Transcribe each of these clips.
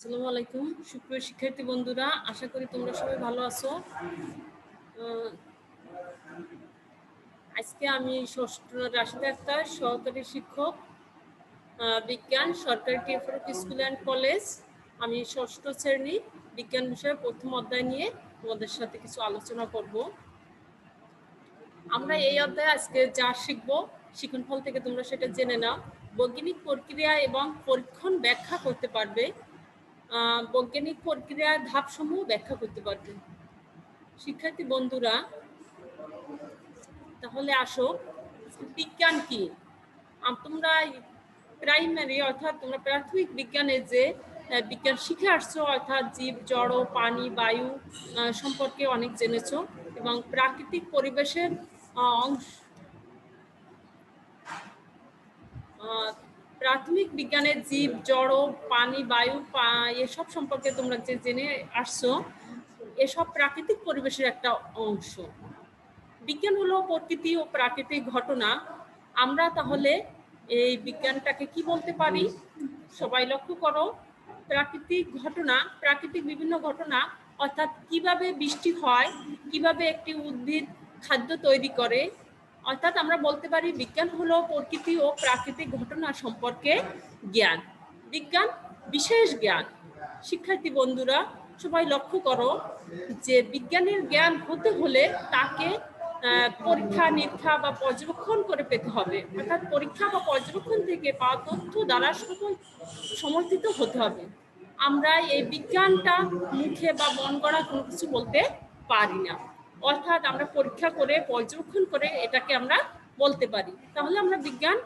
আসসালামু আলাইকুম, সুপ্রিয় শিক্ষার্থী বন্ধুরা, আশা করি তোমরা সবাই ভালো আছো। আজকে আমি ষষ্ঠ রাশিদ সহকারী শিক্ষক বিজ্ঞান, সরকারি টিএফআরক স্কুল অ্যান্ড কলেজ। আমি ষষ্ঠ শ্রেণি, বিজ্ঞান বিষয়ে প্রথম অধ্যায় নিয়ে তোমাদের সাথে কিছু আলোচনা করব। আমরা এই অধ্যায়ে আজকে যা শিখব শিখন ফল থেকে তোমরা সেটা জেনে নাও। বৈজ্ঞানিক প্রক্রিয়া এবং পরীক্ষণ ব্যাখ্যা করতে পারবে। বৈজ্ঞানিক প্রক্রিয়ার ধাপসমূহ ব্যাখ্যা করতে পারবে। শিক্ষার্থী বন্ধুরা, তাহলে আসো। বিজ্ঞান কি? তোমরা প্রাইমারি অর্থাৎ তোমরা প্রাথমিক বিজ্ঞানে যে বিজ্ঞান শিখে আসছো, অর্থাৎ জীব, জড়, পানি, বায়ু সম্পর্কে অনেক জেনেছো এবং প্রাকৃতিক পরিবেশের অংশ প্রাথমিক বিজ্ঞানের জীব, জড়, পানি, বায়ু এসব সম্পর্কে তোমরা যে জেনে আসছো, এসব প্রাকৃতিক পরিবেশের একটা অংশ। বিজ্ঞান হলো প্রকৃতি ও প্রাকৃতিক ঘটনা। আমরা তাহলে এই বিজ্ঞানটাকে কি বলতে পারি? সবাই লক্ষ্য করো, প্রাকৃতিক ঘটনা, প্রাকৃতিক বিভিন্ন ঘটনা, অর্থাৎ কীভাবে বৃষ্টি হয়, কীভাবে একটি উদ্ভিদ খাদ্য তৈরি করে। অর্থাৎ আমরা বলতে পারি বিজ্ঞান হলো প্রকৃতি ও প্রাকৃতিক ঘটনা সম্পর্কে জ্ঞান। বিজ্ঞান বিশেষ জ্ঞান। শিক্ষার্থী বন্ধুরা, সবাই লক্ষ্য করো যে বিজ্ঞানের জ্ঞান হতে হলে তাকে পরীক্ষা, নিরীক্ষা বা পর্যবেক্ষণ করে পেতে হবে। অর্থাৎ পরীক্ষা বা পর্যবেক্ষণ থেকে পাওয়া তথ্য দ্বারা সম- সমর্থিত হতে হবে। আমরা এই বিজ্ঞানটা মুখে বা মন গড়া কোনো কিছু বলতে পারি না। অর্থাৎ আমরা পরীক্ষা করে, পর্যবেক্ষণ করে এটাকে আমরা বলতে পারি। তাহলে আমরা বিজ্ঞান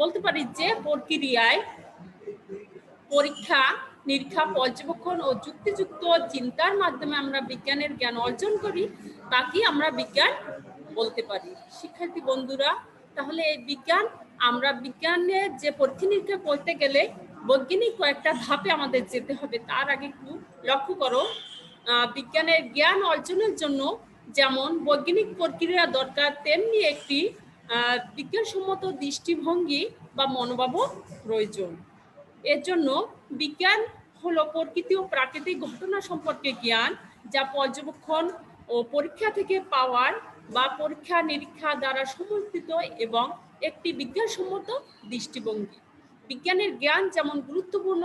বলতে পারি যে প্রক্রিয়ায় পরীক্ষা, নিরীক্ষা, পর্যবেক্ষণ ও যুক্তিযুক্ত চিন্তার মাধ্যমে আমরা বিজ্ঞানের জ্ঞান অর্জন করি, তাকে আমরা বিজ্ঞান বলতে পারি। শিক্ষার্থী বন্ধুরা, তাহলে এই বিজ্ঞান, আমরা বিজ্ঞানের যে পরীক্ষা নিরীক্ষা করতে গেলে বৈজ্ঞানিক কয়েকটা ধাপে আমাদের যেতে হবে। তার আগে একটু লক্ষ্য করো বিজ্ঞানের জ্ঞান অর্জনের জন্য যেমন বৈজ্ঞানিক প্রক্রিয়া দরকার, তেমনি একটি বিজ্ঞানসম্মত দৃষ্টিভঙ্গি বা মনোভাবও প্রয়োজন। এর জন্য বিজ্ঞান হলো প্রকৃতি ও প্রাকৃতিক ঘটনা সম্পর্কে জ্ঞান, যা পর্যবেক্ষণ ও পরীক্ষা থেকে পাওয়ার বা পরীক্ষা নিরীক্ষা দ্বারা সমর্থিত এবং একটি বিজ্ঞানসম্মত দৃষ্টিভঙ্গি। বিজ্ঞানের জ্ঞান যেমন গুরুত্বপূর্ণ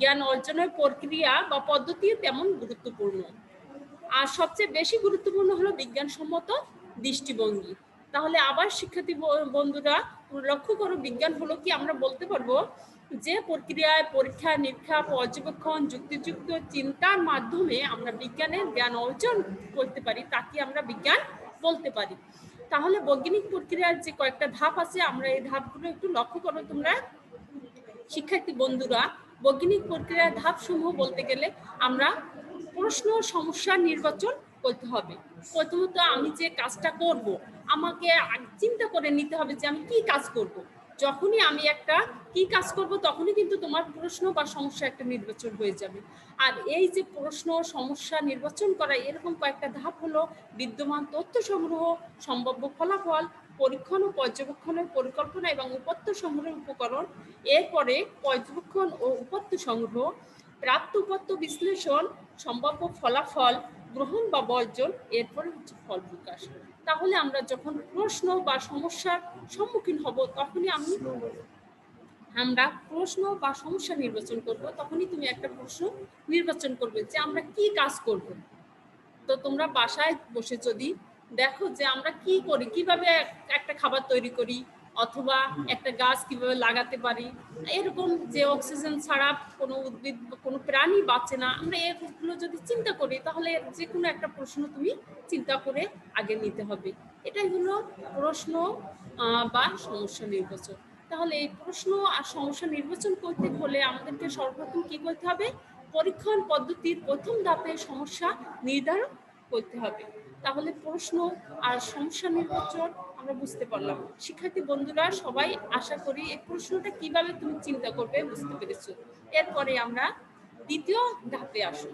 জ্ঞান অর্জনের প্রক্রিয়া বা পদ্ধতি তেমন গুরুত্বপূর্ণ। আর সবচেয়ে বেশি গুরুত্বপূর্ণ হলো বিজ্ঞানসম্মত দৃষ্টিভঙ্গি। তাহলে আবার শিক্ষার্থী বন্ধুরা, লক্ষ্য করো, বিজ্ঞান হলো কি? আমরা বলতে পারব যে প্রক্রিয়ায় পরীক্ষা, নিরীক্ষা, পর্যবেক্ষণ, যুক্তিযুক্ত চিন্তার মাধ্যমে আমরা বিজ্ঞানের জ্ঞান অর্জন করতে পারি তাকে আমরা বিজ্ঞান বলতে পারি? তাহলে বৈজ্ঞানিক প্রক্রিয়ার যে কয়েকটা ধাপ আছে, আমরা এই ধাপগুলো একটু লক্ষ্য করো তোমরা। শিক্ষার্থী বন্ধুরা বৈজ্ঞানিক প্রক্রিয়ার ধাপসমূহ বলতে গেলে আমরা প্রশ্ন সমস্যা নির্বাচন করতে হবে। প্রথমত আমি যে কাজটা করব, আমাকে চিন্তা করে নিতে হবে যে আমি কি কাজ করব। যখনই আমি একটা কি কাজ করব, তখনই কিন্তু তোমার প্রশ্ন বা সমস্যা একটা নির্বাচন হয়ে যাবে। আর এই যে প্রশ্ন সমস্যা নির্বাচন করা, এরকম কয়েকটা ধাপ হলো বিদ্যমান তথ্য সংগ্রহ, সম্ভাব্য ফলাফল পরীক্ষণ ও পর্যবেক্ষণের পরিকল্পনা এবং উপাত্ত সংগ্রহের উপকরণ, এরপরে পর্যবেক্ষণ ও উপাত্ত সংগ্রহ, প্রাপ্ত উপাত্ত বিশ্লেষণ, সম্ভাব্য ফলাফল, গ্রহণ বা বর্জন, এরপরে হচ্ছে ফল প্রকাশ। তাহলে আমরা যখন প্রশ্ন বা সমস্যার সম্মুখীন হব, তখনই আমি আমরা প্রশ্ন বা সমস্যা নির্বাচন করব, তখনই তুমি একটা প্রশ্ন নির্বাচন করবে যে আমরা কি কাজ করব। তো তোমরা বাসায় বসে যদি দেখো যে আমরা কি করি, কীভাবে একটা খাবার তৈরি করি অথবা একটা গাছ কীভাবে লাগাতে পারি। এরকম যে অক্সিজেন ছাড়া কোনো উদ্ভিদ, কোনো প্রাণী বাঁচে না, আমরা এগুলো যদি চিন্তা করি, তাহলে যে কোনো একটা প্রশ্ন তুমি চিন্তা করে আগে নিতে হবে। এটাই হলো প্রশ্ন বা সমস্যা নির্বাচন। তাহলে এই প্রশ্ন আর সমস্যা নির্বাচন করতে হলে আমাদেরকে সর্বপ্রথম কি করতে হবে? পরীক্ষণ পদ্ধতির প্রথম ধাপে সমস্যা নির্ধারণ করতে হবে। তাহলে প্রশ্ন আর সমস্যা নির্বাচন আমরা বুঝতে পারলাম। শিক্ষার্থী বন্ধুরা, সবাই আশা করি এই প্রশ্নটা কীভাবে তুমি চিন্তা করবে বুঝতে পেরেছ। এরপরে আমরা দ্বিতীয় ধাপে আসো।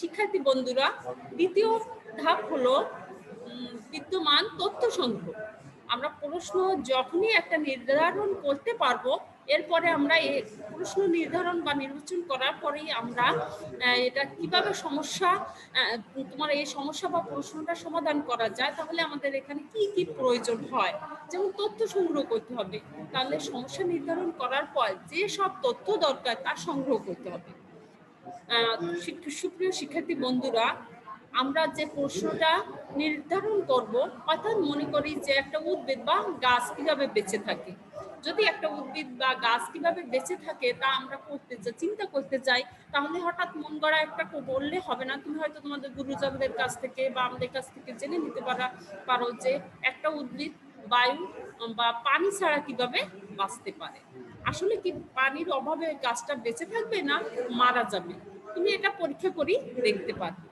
শিক্ষার্থী বন্ধুরা, দ্বিতীয় ধাপ হলো বিদ্যমান তথ্য সংগ্রহ। আমরা প্রশ্ন যখনই একটা নির্ধারণ করতে পারব এরপরে আমরা প্রশ্ন নির্ধারণ বা নির্বাচন করার পরেই আমরা এটা কীভাবে সমস্যা তোমার এই সমস্যা বা প্রশ্নটা সমাধান করা যায়, তাহলে আমাদের এখানে কি কি প্রয়োজন হয়? যেমন তথ্য সংগ্রহ করতে হবে। তাহলে সমস্যা নির্ধারণ করার পর যে সব তথ্য দরকার তা সংগ্রহ করতে হবে। সুপ্রিয় শিক্ষার্থী বন্ধুরা, আমরা যে প্রশ্নটা নির্ধারণ করব, অর্থাৎ মনে করি যে একটা উদ্ভিদ বা গাছ কীভাবে বেঁচে থাকে। যদি একটা উদ্ভিদ বা গাছ কীভাবে বেঁচে থাকে তা আমরা করতে চাই চিন্তা করতে চাই, তাহলে হঠাৎ মন গড়া একটা বললে হবে না। তুমি হয়তো তোমাদের গুরুজনদের কাছ থেকে বা আমাদের কাছ থেকে জেনে নিতে পারা, পারো যে একটা উদ্ভিদ বায়ু বা পানি ছাড়া কীভাবে বাঁচতে পারে। আসলে কি পানির অভাবে গাছটা বেঁচে থাকবে না মারা যাবে? তুমি এটা পরীক্ষা করি দেখতে পারবে।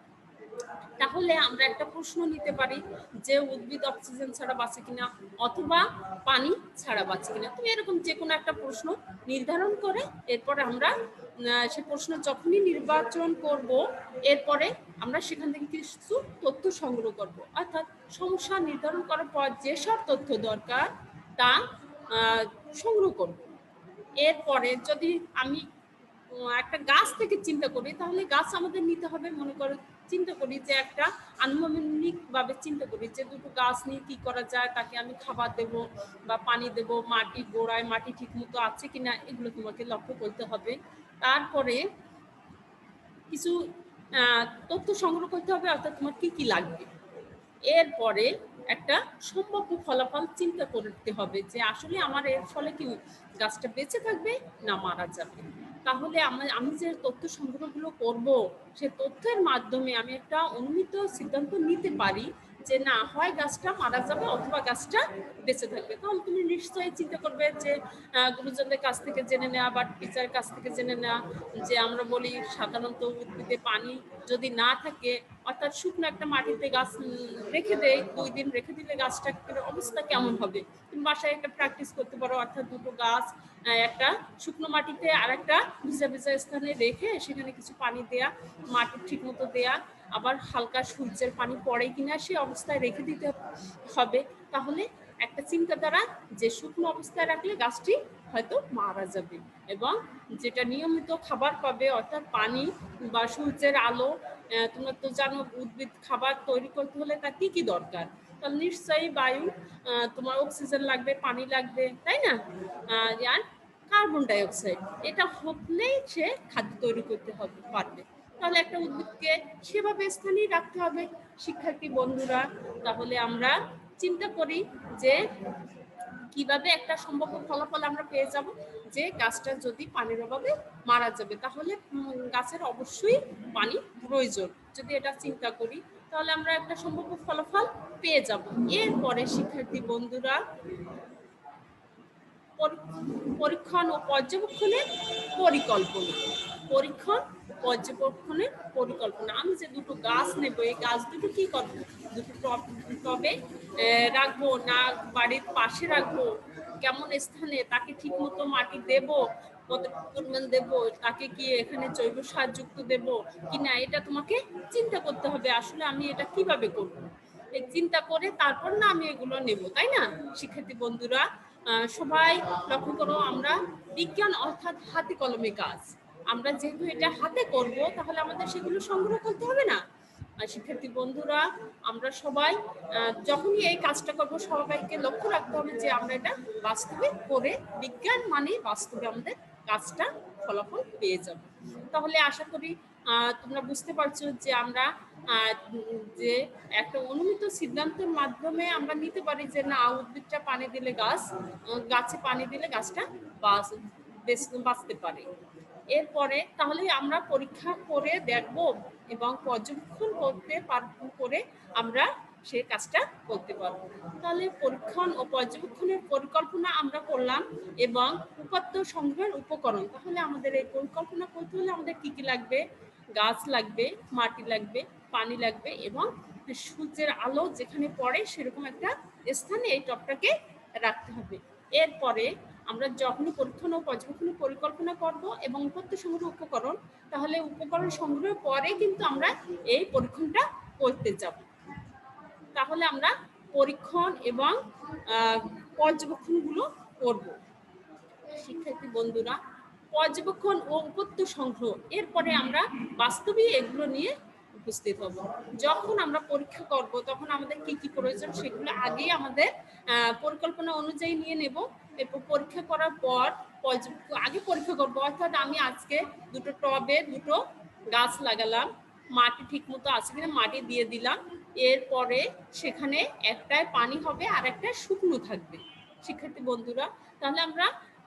তাহলে আমরা একটা প্রশ্ন নিতে পারি যে উদ্ভিদ অক্সিজেন ছাড়া বাঁচে কিনা অথবা পানি ছাড়া বাঁচে কিনা। তুমি এরকম যে কোনো একটা প্রশ্ন নির্ধারণ করে এরপরে আমরা সে প্রশ্ন যখনই নির্বাচন করব, এরপরে আমরা সেখান থেকে কিছু তথ্য সংগ্রহ করব। অর্থাৎ সমস্যা নির্ধারণ করার পর যেসব তথ্য দরকার তা সংগ্রহ করব। এরপরে যদি আমি একটা গাছ থেকে চিন্তা করি, তাহলে গাছ আমাদের নিতে হবে, মনে করো চিন্তা করি যে একটা আনুমানিক ভাবে চিন্তা করি যে দুটো গাছ নিয়ে কি করা যায়, তাকে আমি খাবার দেব বা পানি দেব, মাটি গোড়ায় মাটি ঠিক মতো আছে কিনা এগুলো তোমাকে লক্ষ্য করতে হবে। তারপরে কিছু তথ্য সংগ্রহ করতে হবে, অর্থাৎ তোমার কি কি লাগবে। এরপরে একটা সম্ভাব্য ফলাফল চিন্তা করতে হবে যে আসলে আমার এর ফলে কি গাছটা বেঁচে থাকবে না মারা যাবে। তাহলে আমি যে তথ্য সংগ্রহগুলো করব, সে তথ্যের মাধ্যমে আমি একটা অনুমিত সিদ্ধান্ত নিতে পারি যে না, হয় গাছটা মারা যাবে অথবা গাছটা বেঁচে থাকবে। তাহলে তুমি নিশ্চয়ই চিন্তা করবে যে গুরুজনদের কাছ থেকে জেনে নেওয়া বা টিচারের কাছ থেকে জেনে নেওয়া যে আমরা বলি সাধারণত উদ্ভিদে পানি যদি না থাকে, অর্থাৎ শুকনো একটা মাটিতে গাছ রেখে দেয় দুই দিন রেখে দিলে গাছটার অবস্থা কেমন হবে? তুমি বাসায় একটা প্র্যাকটিস করতে পারো, অর্থাৎ দুটো গাছ একটা শুকনো মাটিতে আর একটা ভিজা ভিজা স্থানে রেখে সেখানে কিছু পানি দেয়া, মাটি ঠিক মতো দেয়া, আবার হালকা সূর্যের পানি পড়ে কিনা সে অবস্থায় রেখে দিতে হবে। তাহলে একটা চিন্তা দ্বারা যে শুকনো অবস্থায় রাখলে গাছটি হয়তো মারা যাবে এবং যেটা নিয়মিত খাবার পাবে, অর্থাৎ পানি বা সূর্যের আলো তোমরা তো জানো উদ্ভিদ খাবার তৈরি করতে হলে তার কি কি দরকার? তাহলে নিশ্চয়ই বায়ু তোমার অক্সিজেন লাগবে, পানি লাগবে, তাই না? আর কার্বন ডাই অক্সাইড এটা হলেই সে খাদ্য তৈরি করতে হবে, পারবে। তাহলে একটা উদ্ভিদকে সেভাবে স্থানেই রাখতে হবে। শিক্ষার্থী বন্ধুরা, তাহলে আমরা চিন্তা করি যে কীভাবে একটা সম্ভাব্য ফলাফল আমরা পেয়ে যাব, যে গাছটা যদি পানির অভাবে মারা যাবে, তাহলে গাছের অবশ্যই পানি প্রয়োজন। যদি এটা চিন্তা করি, তাহলে আমরা একটা সম্ভাব্য ফলাফল পেয়ে যাব। এরপরে শিক্ষার্থী বন্ধুরা পরীক্ষণ ও পর্যবেক্ষণের পরিকল্পনা। পরীক্ষণ, পর্যবেক্ষণের পরিকল্পনা। আমি যে দুটো গাছ নেব, এই গাছ দুটো কি করব? দুটো টবে রাখব না বাড়ির পাশে রাখব? কেমন স্থানে? তাকে ঠিক মতো মাটি দেব? কত পরিমাণ দেব? তাকে কি এখানে জৈব সার যুক্ত দেব? কি না এটা তোমাকে চিন্তা করতে হবে। আসলে আমি এটা কীভাবে করব? চিন্তা করে তারপর না আমি এগুলো নেব, তাই না? শিক্ষার্থী বন্ধুরা সবাই লক্ষ্য করো, আমরা বিজ্ঞান অর্থাৎ হাতে কলমে কাজ। আমরা যেহেতু এটা হাতে করব, তাহলে আমাদের সেগুলো সংগ্রহ করতে হবে না। শিক্ষার্থী বন্ধুরা, আমরা সবাই যখনই এই কাজটা করব, সবাইকে লক্ষ্য রাখতে হবে যে আমরা এটা বাস্তবে করে, বিজ্ঞান মানে বাস্তবে আমাদের কাজটা ফলাফল পেয়ে যাব। তাহলে আশা করি তোমরা বুঝতে পারছ যে আমরা যে একটা অনুমিত সিদ্ধান্তের মাধ্যমে আমরা নিতে পারি যে না, উদ্ভিদটা পানি দিলে গাছ গাছে পানি দিলে গাছটা বাঁচ- বেঁচ- বাঁচতে পারে। এরপরে তাহলে আমরা পরীক্ষা করে দেখব এবং পর্যবেক্ষণ করতে করে আমরা সে কাজটা করতে পারব। তাহলে পরীক্ষণ ও পর্যবেক্ষণের পরিকল্পনা আমরা করলাম এবং উপাত্ত সংগ্রহের উপকরণ। তাহলে আমাদের এই পরিকল্পনা করতে হলে আমাদের কি কি লাগবে? গাছ লাগবে, মাটি লাগবে, পানি লাগবে এবং সূর্যের আলো যেখানে পড়ে সেরকম একটা স্থানে এই টবটাকে রাখতে হবে। এরপরে আমরা যখনই পরীক্ষণ ও পর্যবেক্ষণ পরিকল্পনা করব এবং উপত্য সংগ্রহ উপকরণ, তাহলে উপকরণ সংগ্রহের পরে কিন্তু আমরা এই পরীক্ষণটা করতে যাব। তাহলে আমরা পরীক্ষণ এবং পর্যবেক্ষণগুলো করব। শিক্ষার্থী বন্ধুরা পর্যবেক্ষণ ও উপত্য সংগ্রহ। এরপরে আমরা বাস্তবে এগুলো নিয়ে উপস্থিত হব। যখন আমরা পরীক্ষা করব, তখন আমাদের কি কি প্রয়োজন সেগুলো আগেই আমাদের পরিকল্পনা অনুযায়ী নিয়ে নেব। এরপর পরীক্ষা করার পর আগে পরীক্ষা করব। অর্থাৎ আমি আজকে দুটো টবে দুটো গাছ লাগালাম। মাটি ঠিক মতো আছে কিনা মাটি দিয়ে দিলাম। এরপরে সেখানে একটায় পানি হবে আর একটা শুকনো থাকবে। শিক্ষার্থী বন্ধুরা, তাহলে আমরা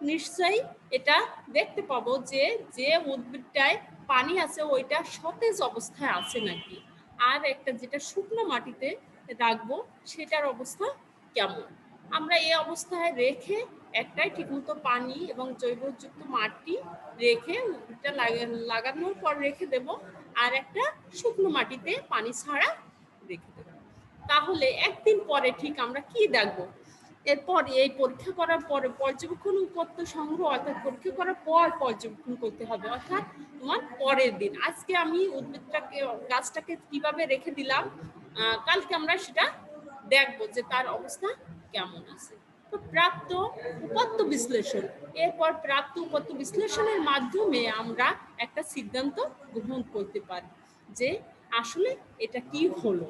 নিশ্চয়ই এটা দেখতে পাবো যে যে উদ্ভিদটায় পানি আছে, ওইটা সতেজ অবস্থায় আছে নাকি? আর একটা যেটা শুকনো মাটিতে রাখব, সেটার অবস্থা কেমন? আমরা এই অবস্থায় রেখে একটাই ঠিকমতো পানি এবং জৈবযুক্ত মাটি রেখে উদ্ভিদটা লাগানোর পর রেখে দেব, আর একটা শুকনো মাটিতে পানি ছাড়া রেখে দেব। তাহলে একদিন পরে ঠিক আমরা কি দেখব? এরপর এই পরীক্ষা করার পরে পর্যবেক্ষণ উপত্য সংগ্রহ অর্থাৎ পরীক্ষা করার পর পর্যবেক্ষণ করতে হবে, অর্থাৎ তোমার পরের দিন। আজকে আমি উদ্ভিদটাকে, গাছটাকে কীভাবে রেখে দিলাম কালকে আমরা সেটা দেখব যে তার অবস্থা কেমন আছে। তো প্রাপ্ত উপত্য বিশ্লেষণ। এরপর প্রাপ্ত উপত্য বিশ্লেষণের মাধ্যমে আমরা একটা সিদ্ধান্ত গ্রহণ করতে পারি যে আসলে এটা কি হলো।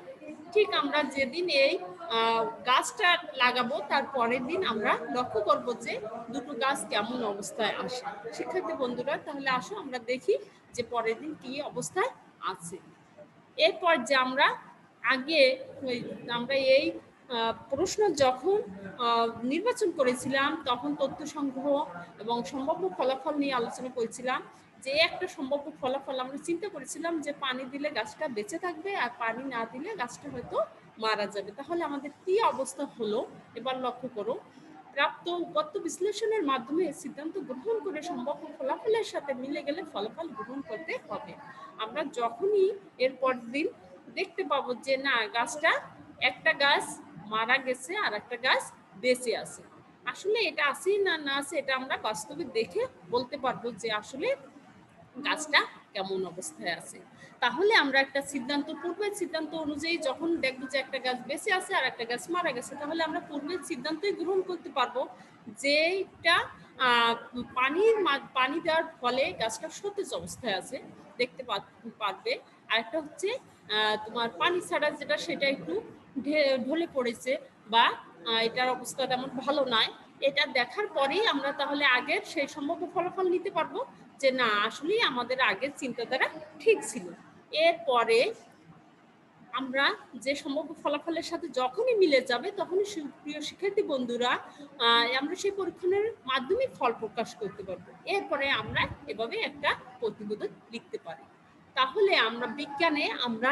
ঠিক আমরা যেদিন এই গাছটা লাগাবো, তার পরের দিন আমরা লক্ষ্য করব যে দুটো গাছ কেমন অবস্থায় আসে। শিক্ষার্থী বন্ধুরা, তাহলে আসো, আমরা দেখি যে পরের দিন কি অবস্থায় আছে। এরপর যে আমরা আগে আমরা এই প্রশ্ন যখন নির্বাচন করেছিলাম, তখন তথ্য সংগ্রহ এবং সম্ভাব্য ফলাফল নিয়ে আলোচনা করেছিলাম। যে একটা সম্ভাব্য ফলাফল আমরা চিন্তা করেছিলাম যে পানি দিলে গাছটা বেঁচে থাকবে আর পানি না দিলে গাছটা হয়তো মারা যাবে। তাহলে আমাদের কি অবস্থা হলো? এবার লক্ষ্য করো। প্রাপ্ত উপত্য বিশ্লেষণের মাধ্যমে সিদ্ধান্ত গ্রহণ করে সম্ভাব্য ফলাফলের সাথে মিলে গেলে ফলাফল গ্রহণ করতে হবে। আমরা যখনই এর দিন দেখতে পাবো যে না, গাছটা একটা গাছ মারা গেছে আর একটা গাছ বেঁচে আছে। আসলে এটা আছে না না আছে এটা আমরা বাস্তবে দেখে বলতে পারব যে আসলে গাছটা কেমন অবস্থায় আছে। তাহলে আমরা একটা সিদ্ধান্ত, পূর্বের সিদ্ধান্ত অনুযায়ী যখন দেখব যে একটা গাছ বেঁচে আছে আর একটা গাছ মারা গেছে, তাহলে আমরা পূর্বের সিদ্ধান্তই গ্রহণ করতে পারব যেটা পানির পানি দেওয়ার ফলে গাছটা সতেজ অবস্থায় আছে, দেখতে পারবে। আর একটা হচ্ছে তোমার পানি ছাড়া যেটা সেটা একটু ঢলে পড়েছে বা এটার অবস্থা তেমন ভালো নয়। এটা দেখার পরেই আমরা তাহলে আগের সেই সম্ভাব্য ফলাফল নিতে পারব। যে না, আসলেই আমাদের আগের চিন্তাধারা ঠিক ছিল। এরপরে আমরা যে সম্ভাব্য ফলাফলের সাথে যখনই মিলে যাবে, তখনই প্রিয় শিক্ষার্থী বন্ধুরা আমরা সেই পরীক্ষণের মাধ্যমে ফল প্রকাশ করতে পারব। এরপরে আমরা এভাবে একটা প্রতিবেদন লিখতে পারি। তাহলে আমরা বিজ্ঞানে আমরা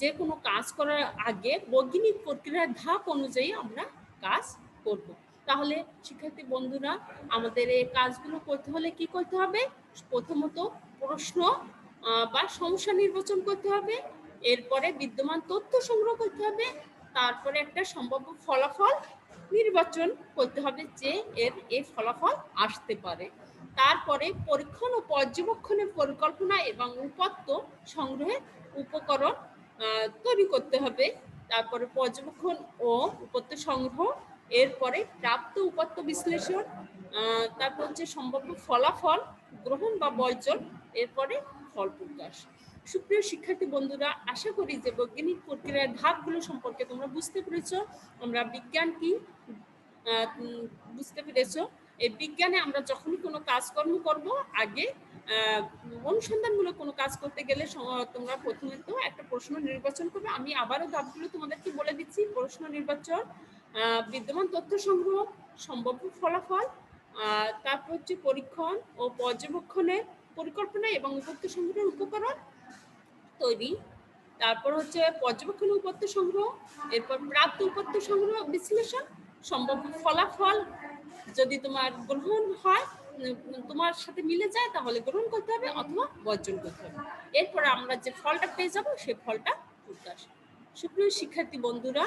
যে কোনো কাজ করার আগে বৈজ্ঞানিক প্রক্রিয়ার ধাপ অনুযায়ী আমরা কাজ করব। তাহলে শিক্ষার্থী বন্ধুরা, আমাদের এই কাজগুলো করতে হলে কি করতে হবে? প্রথমত প্রশ্ন বা সমস্যা নির্বাচন করতে হবে, এরপরে বিদ্যমান তথ্য সংগ্রহ করতে হবে, তারপরে একটা সম্ভাব্য ফলাফল নির্বাচন করতে হবে যে এর এই ফলাফল আসতে পারে। তারপরে পরীক্ষণ ও পর্যবেক্ষণের পরিকল্পনা এবং উপাত্ত সংগ্রহের উপকরণ তৈরি করতে হবে। তারপরে পর্যবেক্ষণ ও উপত্য সংগ্রহ এরপরে প্রাপ্ত উপাত্ত বিশ্লেষণ তারপর হচ্ছে সম্ভাব্য ফলাফল, গ্রহণ বা বর্জন, এরপরে ফল প্রকাশ। সুপ্রিয় শিক্ষার্থী বন্ধুরা, আশা করি যে বৈজ্ঞানিক প্রক্রিয়ার ধাপগুলো সম্পর্কে তোমরা বুঝতে পেরেছ। আমরা বিজ্ঞান কি বুঝতে পেরেছ। এই বিজ্ঞানে আমরা যখনই কোনো কাজকর্ম করব, আগে অনুসন্ধানমূলক কোনো কাজ করতে গেলে তোমরা প্রথমে তো একটা প্রশ্ন নির্বাচন করবে। আমি আবারও ধাপগুলো তোমাদেরকে বলে দিচ্ছি। প্রশ্ন নির্বাচন বিদ্যমান তথ্য সংগ্রহ সম্ভাব্য ফলাফল তারপর হচ্ছে পরীক্ষণ ও পর্যবেক্ষণের পরিকল্পনা এবং উপত্য সংগ্রহের উপকরণ তৈরি, তারপর হচ্ছে পর্যবেক্ষণ উপত্য সংগ্রহ, এরপর প্রাপ্ত উপত্য সংগ্রহ বিশ্লেষণ, সম্ভাব্য ফলাফল যদি তোমার গ্রহণ হয় তোমার সাথে মিলে যায়, তাহলে গ্রহণ করতে হবে অথবা বর্জন করতে হবে। এরপর আমরা যে ফলটা পেয়ে যাব সেই ফলটা প্রকাশ সুপ্রিয় শিক্ষার্থী বন্ধুরা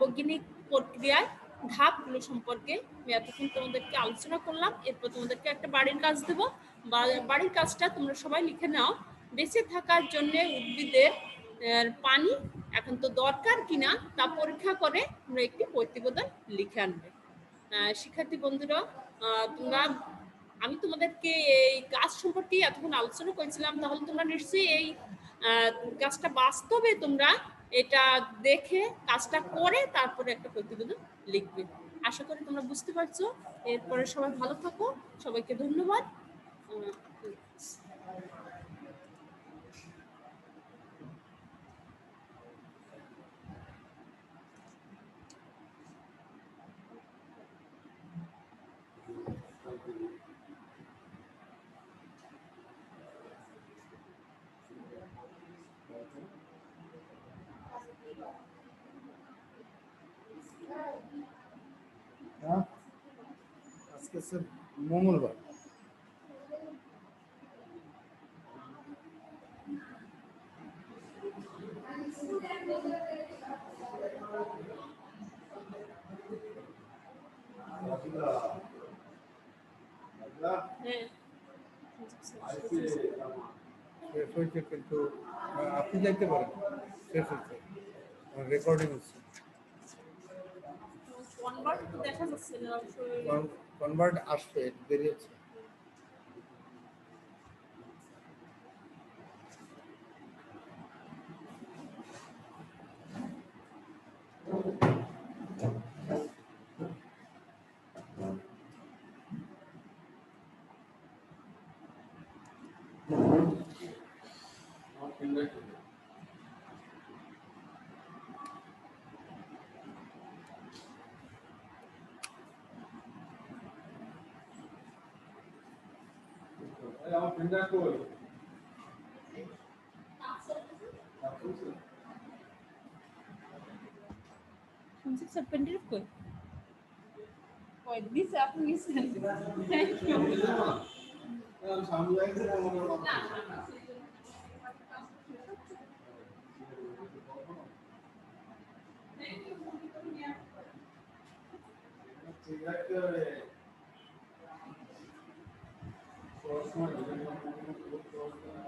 বৈজ্ঞানিক প্রক্রিয়ায় ধাপগুলো সম্পর্কে আমি এতক্ষণ তোমাদেরকে আলোচনা করলাম। এরপর তোমাদেরকে একটা বাড়ির কাজ দেবো। বাড়ির কাজটা তোমরা সবাই লিখে নাও। বেঁচে থাকার জন্য উদ্ভিদের পানি এখন তো দরকার কিনা তা পরীক্ষা করে তোমরা একটি প্রতিবেদন লিখে আনবে। শিক্ষার্থী বন্ধুরা তোমরা, আমি তোমাদেরকে এই কাজ সম্পর্কে এতক্ষণ আলোচনা করেছিলাম, তাহলে তোমরা নিশ্চয়ই এই কাজটা বাস্তবে তোমরা এটা দেখে, কাজটা করে তারপরে একটা প্রতিবেদন লিখবে। আশা করি তোমরা বুঝতে পারছ। এরপরে সবাই ভালো থাকো। সবাইকে ধন্যবাদ আহ, হ্যাঁ আজকে স্যার মঙ্গলবার। শেষ হয়েছে কিন্তু আপনি যাইতে পারেন শেষ হয়েছে রেকর্ডিং হচ্ছে। কনভার্ট তো দেখা যাচ্ছে না समझा कोई हमसे कोई कोई दिस आप miss thank you Thank you. মনে করো ঠিক আছে পড়াশোনা